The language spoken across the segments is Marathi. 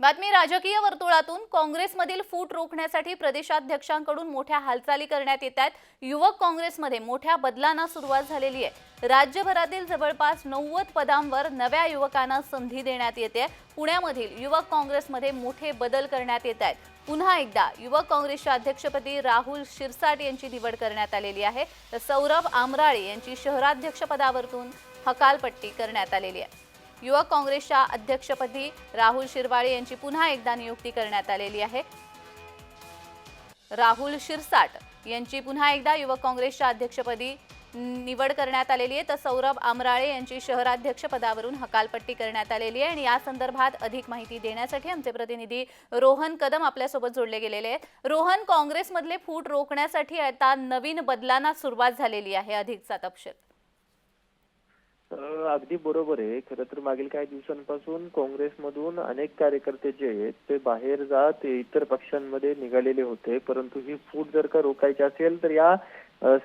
बातमी राजकीय वर्तुळातून काँग्रेसमधील फूट रोखण्यासाठी प्रदेशाध्यक्षांकडून मोठ्या हालचाली करण्यात येत आहेत. युवक काँग्रेसमध्ये मोठ्या बदलांना सुरुवात झालेली आहे. राज्यभरातील जवळपास नव्वद पदांवर नव्या युवकांना संधी देण्यात येते. पुण्यामधील युवक काँग्रेसमध्ये मोठे बदल करण्यात येत आहेत. पुन्हा एकदा युवक काँग्रेसच्या अध्यक्षपदी राहुल शिरसाट यांची निवड करण्यात आलेली आहे. तर सौरभ आमराळे यांची शहराध्यक्षपदावरून हकालपट्टी करण्यात आलेली आहे. युवक काँग्रेसच्या अध्यक्षपदी राहुल शिरवाळे यांची पुन्हा एकदा नियुक्ती करण्यात आलेली आहे. राहुल शिरसाट यांची पुन्हा एकदा युवक काँग्रेसच्या अध्यक्षपदी निवड करण्यात आलेली आहे. तर सौरभ आमराळे यांची शहराध्यक्ष पदावरून हकालपट्टी करण्यात आलेली आहे. आणि या संदर्भात अधिक माहिती देण्यासाठी आमचे प्रतिनिधी रोहन कदम आपल्यासोबत जोडले गेलेले आहेत. रोहन काँग्रेसमधले फूट रोखण्यासाठी आता नवीन बदलांना सुरुवात झालेली आहे अधिकचा तपशील. अगदी बरोबर आहे. खरं तर मागील काही दिवसांपासून काँग्रेसमधून अनेक कार्यकर्ते जे आहेत ते बाहेर जात इतर पक्षांमध्ये निघालेले होते. परंतु ही फूट जर का रोखायची असेल तर या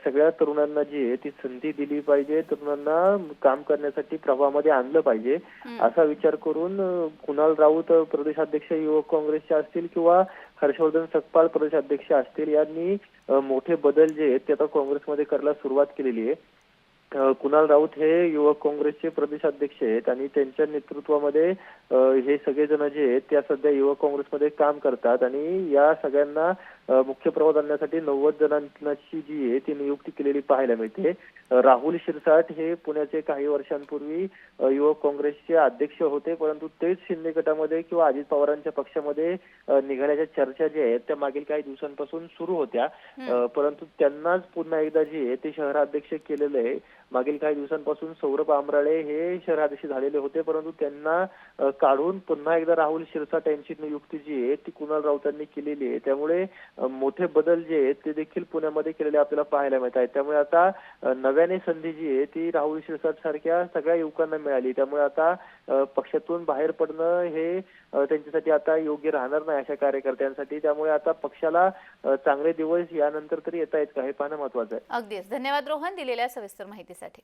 सगळ्या तरुणांना जी आहे ती संधी दिली पाहिजे. तरुणांना काम करण्यासाठी प्रवाहामध्ये आणलं पाहिजे. असा विचार करून कुणाल राऊत प्रदेशाध्यक्ष युवक काँग्रेसचे असतील किंवा हर्षवर्धन सकपाळ प्रदेशाध्यक्ष असतील यांनी मोठे बदल जे आहेत ते आता काँग्रेसमध्ये करायला सुरुवात केलेली आहे. कुणाल राऊत हे युवक काँग्रेसचे प्रदेशाध्यक्ष आहेत आणि त्यांच्या नेतृत्वामध्ये हे सगळेजण जे आहेत त्या सध्या युवक काँग्रेसमध्ये काम करतात आणि या सगळ्यांना मुख्य प्रवाहात आणण्यासाठी नव्वद जणांची जी आहे ती नियुक्ती केलेली पाहायला मिळते. राहुल शिरसाट हे पुण्याचे काही वर्षांपूर्वी युवक काँग्रेसचे अध्यक्ष होते परंतु तेच शिंदे गटामध्ये किंवा अजित पवारांच्या पक्षामध्ये निघाल्याच्या चर्चा ज्या आहेत त्या मागील काही दिवसांपासून सुरू होत्या. परंतु त्यांनाच पुन्हा एकदा जे आहे ते शहराध्यक्ष केलेलं आहे. मागील काही दिवसांपासून सौरभ आमराळे हे शहराध्यक्ष झालेले होते परंतु त्यांना काढून पुन्हा एकदा राहुल शिरसाट यांची नियुक्ती जी आहे ती कुणाल राऊतांनी केलेली आहे. त्यामुळे मोठे बदल जे आहेत ते देखील पुण्यामध्ये केलेले आपल्याला पाहायला मिळत आहेत. त्यामुळे आता नव्याने संधी जी आहे ती राहुल शिरसाट सारख्या सगळ्या युवकांना मिळाली. त्यामुळे आता पक्षातून बाहेर पडणं हे त्यांच्यासाठी आता योग्य राहणार नाही अशा कार्यकर्त्यांसाठी. त्यामुळे आता पक्षाला चांगले दिवस यानंतर तरी येत आहेत का हे पाहणं महत्वाचं आहे. अगदीच. धन्यवाद रोहन दिलेल्या सविस्तर माहितीसाठी.